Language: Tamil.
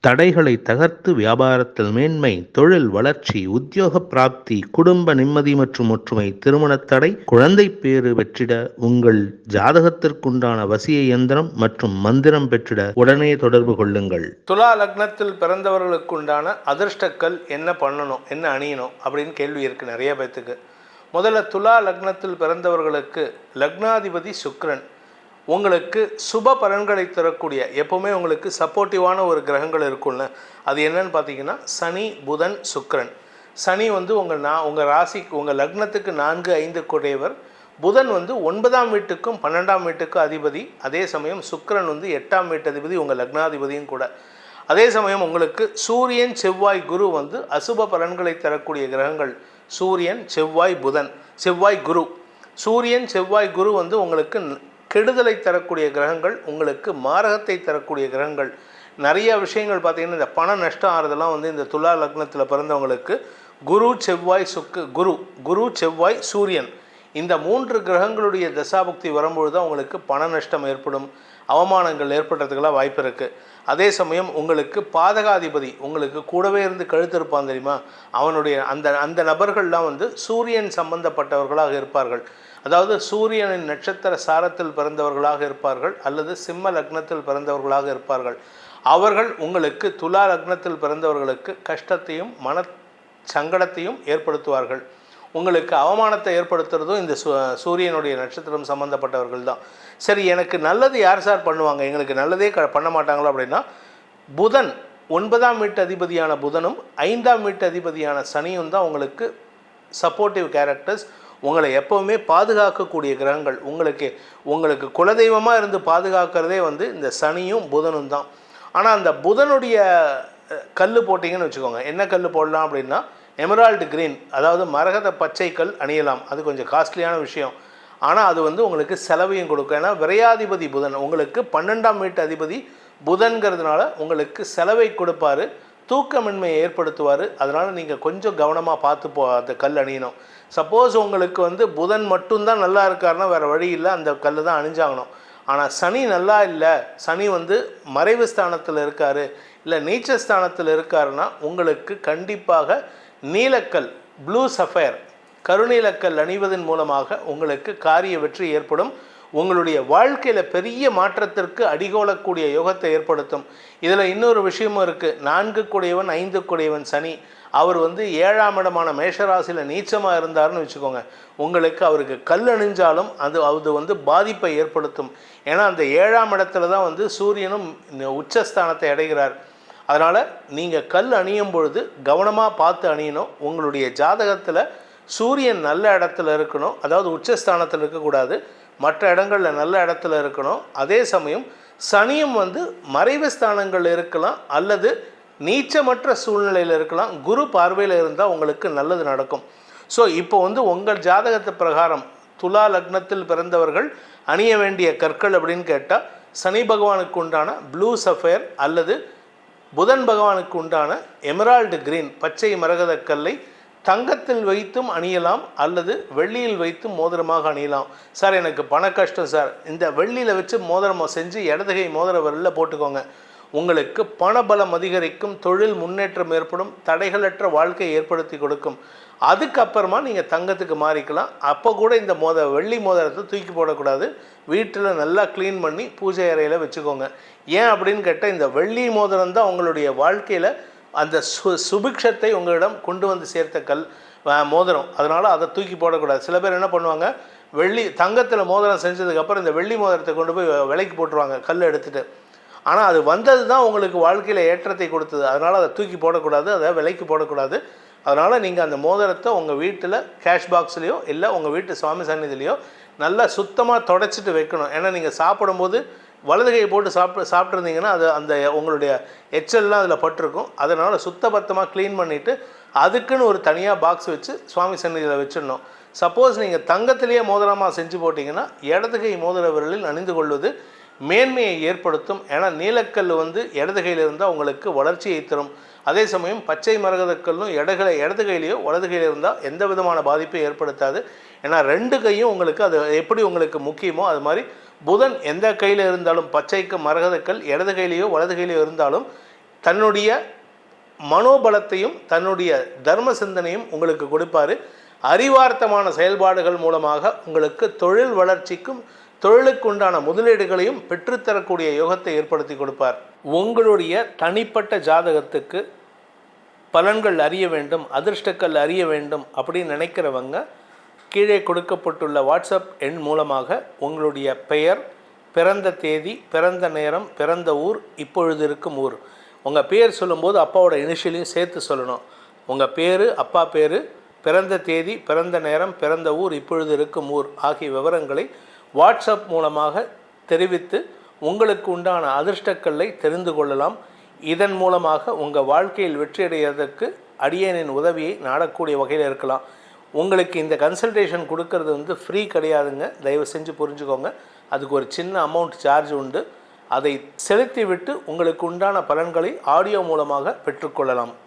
தடைகளை தகர்த்து வியாபாரத்தில் மேன்மை தொழில் வளர்ச்சி உத்தியோக பிராப்தி குடும்ப நிம்மதி மற்றும் ஒற்றுமை திருமணத் தடை குழந்தை பேறு வெற்றிட உங்கள் ஜாதகத்திற்குண்டான வசிய இயந்திரம் மற்றும் மந்திரம் பெற்றிட உடனே தொடர்பு கொள்ளுங்கள். துலா லக்னத்தில் பிறந்தவர்களுக்குண்டான அதிர்ஷ்டக்கள் அதிர்ஷ்டக்கல் என்ன பண்ணணும் என்ன அணியணும் அப்படின்னு கேள்வி இருக்கு நிறைய பேர்த்துக்கு முதல்ல துலா லக்னத்தில் பிறந்தவர்களுக்கு லக்னாதிபதி சுக்ரன். உங்களுக்கு சுப பலன்களை தரக்கூடிய எப்போவுமே உங்களுக்கு சப்போர்ட்டிவான ஒரு கிரகங்கள் இருக்கும்ல. அது என்னன்னு பார்த்தீங்கன்னா சனி புதன் சுக்ரன். சனி வந்து உங்கள் நான் உங்கள் ராசிக்கு உங்கள் லக்னத்துக்கு நான்கு ஐந்து குடையவர். புதன் வந்து ஒன்பதாம் வீட்டுக்கும் பன்னெண்டாம் வீட்டுக்கும் அதிபதி. அதே சமயம் சுக்ரன் வந்து எட்டாம் வீட்டு அதிபதி உங்கள் லக்னாதிபதியும் கூட. அதே சமயம் உங்களுக்கு சூரியன் செவ்வாய் குரு வந்து அசுப பலன்களை தரக்கூடிய கிரகங்கள். சூரியன் செவ்வாய் புதன். செவ்வாய் குரு. சூரியன் செவ்வாய் குரு வந்து உங்களுக்கு கெடுதலை தரக்கூடிய கிரகங்கள் உங்களுக்கு மாரகத்தை தரக்கூடிய கிரகங்கள். நிறைய விஷயங்கள் பார்த்தீங்கன்னா இந்த பண நஷ்டம் ஆகிறதெல்லாம் வந்து இந்த துலா லக்னத்தில் பிறந்தவங்களுக்கு குரு செவ்வாய் சுக்கு குரு. குரு செவ்வாய் சூரியன். இந்த மூன்று கிரகங்களுடைய தசாபக்தி வரும்பொழுது தான் உங்களுக்கு பண நஷ்டம் ஏற்படும். அவமானங்கள் ஏற்படுறதுக்கெல்லாம் வாய்ப்பு இருக்குது அதே சமயம் உங்களுக்கு பாதகாதிபதி உங்களுக்கு கூடவே இருந்து கழுத்திருப்பான் தெரியுமா? அவனுடைய அந்த அந்த நபர்கள்லாம் வந்து சூரியன் சம்பந்தப்பட்டவர்களாக இருப்பார்கள். அதாவது சூரியனின் நட்சத்திர சாரத்தில் பிறந்தவர்களாக இருப்பார்கள் அல்லது சிம்ம லக்னத்தில் பிறந்தவர்களாக இருப்பார்கள். அவர்கள் உங்களுக்கு துலா லக்னத்தில் பிறந்தவர்களுக்கு கஷ்டத்தையும் மன சங்கடத்தையும் ஏற்படுத்துவார்கள். உங்களுக்கு அவமானத்தை ஏற்படுத்துறதும் இந்த சு சூரியனுடைய நட்சத்திரம் சம்மந்தப்பட்டவர்கள் தான். சரி எனக்கு நல்லது யார் சார் பண்ணுவாங்க? எங்களுக்கு நல்லதே க பண்ண மாட்டாங்களோ அப்படின்னா புதன் ஒன்பதாம் வீட்டு அதிபதியான புதனும் ஐந்தாம் வீட்டு அதிபதியான சனியும் தான் உங்களுக்கு சப்போர்ட்டிவ் கேரக்டர்ஸ் உங்களை எப்போவுமே பாதுகாக்கக்கூடிய கிரகங்கள். உங்களுக்கு உங்களுக்கு குலதெய்வமாக இருந்து பாதுகாக்கிறதே வந்து இந்த சனியும் புதனும் தான். ஆனால் அந்த புதனுடைய கல் போட்டிங்கன்னு வச்சுக்கோங்க. என்ன கல் போடலாம் அப்படின்னா எமரால்டு கிரீன் அதாவது மரகத பச்சை கல் அணியலாம். அது கொஞ்சம் காஸ்ட்லியான விஷயம். ஆனால் அது வந்து உங்களுக்கு செலவையும் கொடுக்கும். ஏன்னா விரையாதிபதி புதன் உங்களுக்கு பன்னெண்டாம் வீட்டு அதிபதி புதன்கிறதுனால உங்களுக்கு செலவை கொடுப்பாரு. தூக்கமின்மையை ஏற்படுத்துவார். அதனால் நீங்கள் கொஞ்சம் கவனமாக பார்த்து போ அந்த கல் அணியணும். சப்போஸ் உங்களுக்கு வந்து புதன் மட்டும்தான் நல்லா இருக்காருன்னா வேறு வழி இல்லை. அந்த கல் தான் அணிஞ்சாகணும். ஆனால் சனி நல்லா இல்லை. சனி வந்து மறைவு ஸ்தானத்தில் இருக்காரு. இல்லை நீச்ச ஸ்தானத்தில் இருக்காருன்னா உங்களுக்கு கண்டிப்பாக நீலக்கல் ப்ளூ சஃபயர் கருநீலக்கல் அணிவதன் மூலமாக உங்களுக்கு காரிய வெற்றி ஏற்படும். உங்களுடைய வாழ்க்கையில் பெரிய மாற்றத்திற்கு அடிகோலக்கூடிய யோகத்தை ஏற்படுத்தும். இதில் இன்னொரு விஷயமும் இருக்குது நான்கு குடையவன் ஐந்து குடையவன் சனி. அவர் வந்து ஏழாம் இடமான மேஷராசியில் நீச்சமாக இருந்தாருன்னு வச்சுக்கோங்க. உங்களுக்கு அவருக்கு கல் அணிஞ்சாலும் அது அது வந்து பாதிப்பை ஏற்படுத்தும். ஏன்னா அந்த ஏழாம் இடத்துல தான் வந்து சூரியனும் உச்சஸ்தானத்தை அடைகிறார். அதனால் நீங்கள் கல் அணியும் பொழுது கவனமாக பார்த்து அணியணும். உங்களுடைய ஜாதகத்தில் சூரியன் நல்ல இடத்துல இருக்கணும். அதாவது உச்சஸ்தானத்தில் இருக்கக்கூடாது. மற்ற இடங்களில் நல்ல இடத்துல இருக்கணும். அதே சமயம் சனியும் வந்து மறைவு ஸ்தானங்கள் இருக்கலாம். அல்லது நீச்சமற்ற சூழ்நிலையில் இருக்கலாம். குரு பார்வையில் இருந்தால் உங்களுக்கு நல்லது நடக்கும். ஸோ இப்போ வந்து உங்கள் ஜாதகத்து பிரகாரம் துலா லக்னத்தில் பிறந்தவர்கள் அணிய வேண்டிய கற்கள் அப்படின்னு கேட்டால் சனி பகவானுக்கு உண்டான ப்ளூ சஃபயர் அல்லது புதன் பகவானுக்கு உண்டான எமரால்டு கிரீன் பச்சை மரகத கல்லை தங்கத்தில் வைத்தும் அணியலாம் அல்லது வெள்ளியில் வைத்தும் மோதிரமாக அணியலாம். சார் எனக்கு பண கஷ்டம் சார். இந்த வெள்ளியில் வச்சு மோதிரம் செஞ்சு இடதுகை மோதிர வரலில் போட்டுக்கோங்க. உங்களுக்கு பணபலம் அதிகரிக்கும் தொழில் முன்னேற்றம் ஏற்படும் தடைகளற்ற வாழ்க்கையை ஏற்படுத்தி கொடுக்கும். அதுக்கப்புறமா நீங்கள் தங்கத்துக்கு மாறிக்கலாம். அப்போ கூட இந்த மோத வெள்ளி மோதிரத்தை தூக்கி போடக்கூடாது. வீட்டில் நல்லா க்ளீன் பண்ணி பூஜை அறையில் வச்சுக்கோங்க. ஏன் அப்படின்னு கேட்டால் இந்த வெள்ளி மோதிரம் தான் உங்களுடைய வாழ்க்கையில் அந்த சு சுபிக்ஷத்தை உங்களிடம் கொண்டு வந்து சேர்த்த கல் மோதிரம். அதனால் அதை தூக்கி போடக்கூடாது. சில பேர் என்ன பண்ணுவாங்க வெள்ளி தங்கத்தில் மோதிரம் செஞ்சதுக்கப்புறம் இந்த வெள்ளி மோதிரத்தை கொண்டு போய் விலைக்கு போட்டுருவாங்க கல் எடுத்துகிட்டு ஆனால் அது வந்தது தான் உங்களுக்கு வாழ்க்கையில் ஏற்றத்தை கொடுத்தது. அதனால் அதை தூக்கி போடக்கூடாது அதை விலைக்கு போடக்கூடாது. அதனால் நீங்கள் அந்த மோதிரத்தை உங்கள் வீட்டில் கேஷ் பாக்ஸ்லேயோ இல்லை உங்கள் வீட்டு சுவாமி சன்னிதிலையோ நல்லா சுத்தமாக தொடச்சிட்டு வைக்கணும். ஏன்னா நீங்கள் சாப்பிடும்போது வலது கையை போட்டு சாப்பிட்டு சாப்பிட்ருந்தீங்கன்னா அது அந்த உங்களுடைய எச்சல்லாம் அதில் பட்டிருக்கும். அதனால் சுத்தபத்தமாக க்ளீன் பண்ணிவிட்டு அதுக்குன்னு ஒரு தனியாக பாக்ஸ் வச்சு சுவாமி சன்னிதியில் வச்சிடணும். சப்போஸ் நீங்கள் தங்கத்திலேயே மோதிரமாக செஞ்சு போட்டிங்கன்னா இடது கை மோதிர விரலில் அணிந்து கொள்வது மேன்மையை ஏற்படுத்தும் ஏன்னா நீலக்கல் வந்து இடது கையில் இருந்தால் உங்களுக்கு வளர்ச்சியை தரும். அதே சமயம் பச்சை மரகதக்கல்லும் இடகளை இடது கையிலையோ வலது கையில் இருந்தால் எந்த விதமான பாதிப்பையும் ஏற்படுத்தாது. ஏன்னா ரெண்டு கையும் உங்களுக்கு அது எப்படி உங்களுக்கு முக்கியமோ அது மாதிரி புதன் எந்த கையில் இருந்தாலும் பச்சைக்கு மரகதக்கல் இடது கையிலையோ வலது கையிலையோ இருந்தாலும் தன்னுடைய மனோபலத்தையும் தன்னுடைய தர்ம சிந்தனையும் உங்களுக்கு கொடுப்பாரு. அறிவார்த்தமான செயல்பாடுகள் மூலமாக உங்களுக்கு தொழில் வளர்ச்சிக்கும் தொழிலுக்கு உண்டான முதலீடுகளையும் பெற்றுத்தரக்கூடிய யோகத்தை ஏற்படுத்தி கொடுப்பார். உங்களுடைய தனிப்பட்ட ஜாதகத்துக்கு பலன்கள் அறிய வேண்டும் அதிர்ஷ்டங்கள் அறிய வேண்டும் அப்படின்னு நினைக்கிறவங்க கீழே கொடுக்கப்பட்டுள்ள வாட்ஸ்அப் எண் மூலமாக உங்களுடைய பெயர் பிறந்த தேதி பிறந்த நேரம் பிறந்த ஊர் இப்பொழுது இருக்கும் ஊர். உங்கள் பேர் சொல்லும்போது அப்பாவோட இனிஷியலையும் சேர்த்து சொல்லணும். உங்கள் பேர் அப்பா பேர் பிறந்த தேதி பிறந்த நேரம் பிறந்த ஊர் இப்பொழுது இருக்கும் ஊர் ஆகிய விவரங்களை வாட்ஸ்அப் மூலமாக தெரிவித்து உங்களுக்கு உண்டான அதிர்ஷ்டக்கல்லை தெரிந்து கொள்ளலாம். இதன் மூலமாக உங்கள் வாழ்க்கையில் வெற்றியடைவதற்கு அடியனின் உதவியை நாடக்கூடிய வகையில் இருக்கலாம். உங்களுக்கு இந்த கன்சல்டேஷன் கொடுக்கறது வந்து ஃப்ரீ கிடையாதுங்க. தயவு செஞ்சு புரிஞ்சுக்கோங்க. அதுக்கு ஒரு சின்ன அமௌண்ட் சார்ஜ் உண்டு. அதை செலுத்திவிட்டு உங்களுக்கு உண்டான பலன்களை ஆடியோ மூலமாக பெற்றுக்கொள்ளலாம்.